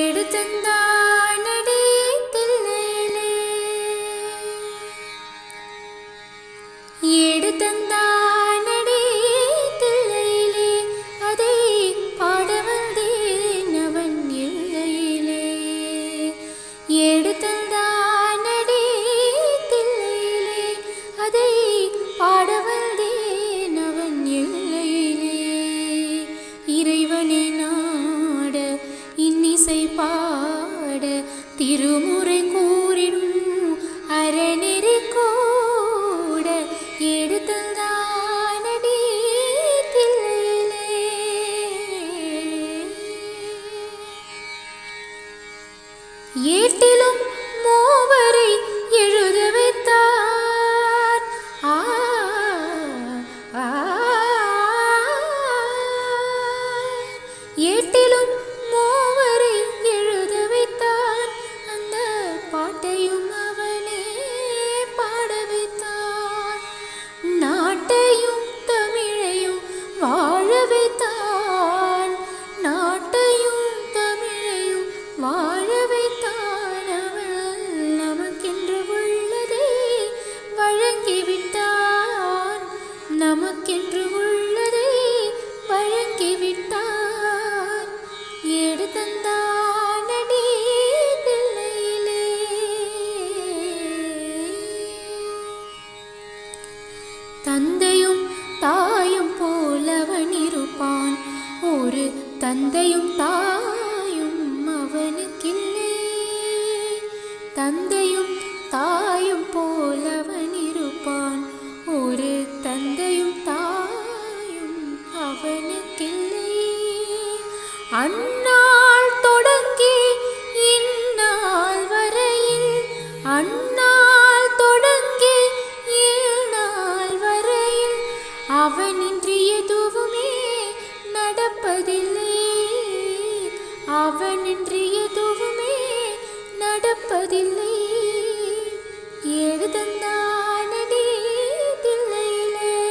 எடுத்தந்தானடி இன்னிசை பாட திருமுறை கூறிடும் அறநெறி கூட எடுத்தந்தானடி தந்தையும் தாயும் போலவன் இருப்பான். ஒரு தந்தையும் தாயும் அவனுக்கில்லை. தந்தையும் தாயும் போலவன் இருப்பான். ஒரு தந்தையும் தாயும் அவனுக்கில்லை. அந்நாள் தொடங்கி இந்நாள் வரையில் அந்நாள் அவனின்றி எதுவுமே நடப்பதில்லை. அவனின்றி எதுவுமே நடப்பதில்லை. எழுதந்தானடி தில்லையிலே.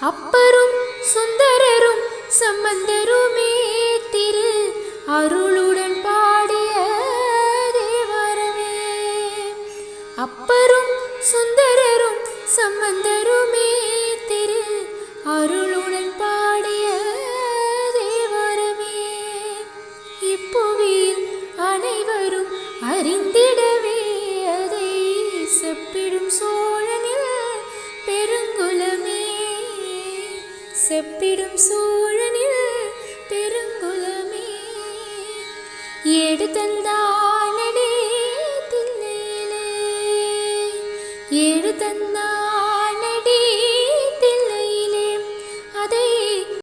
அப்பரும் சுந்தரரும் சம்பந்தருமே திரு அருளுடன் பாடிய தேவரமே. அப்பரும் சுந்தரரும் சம்பந்தருமே திரு அருளுடன் பாடிய தேவரமே. இப்புவியில் அனைவரும் அறிந்திடவே அதை செப்பிடும் சோழனில் பெருங்குலமே. செப்பிடும் சோழனில் பெருங்குலமே. தில்லையிலே எடுத்தந்தான்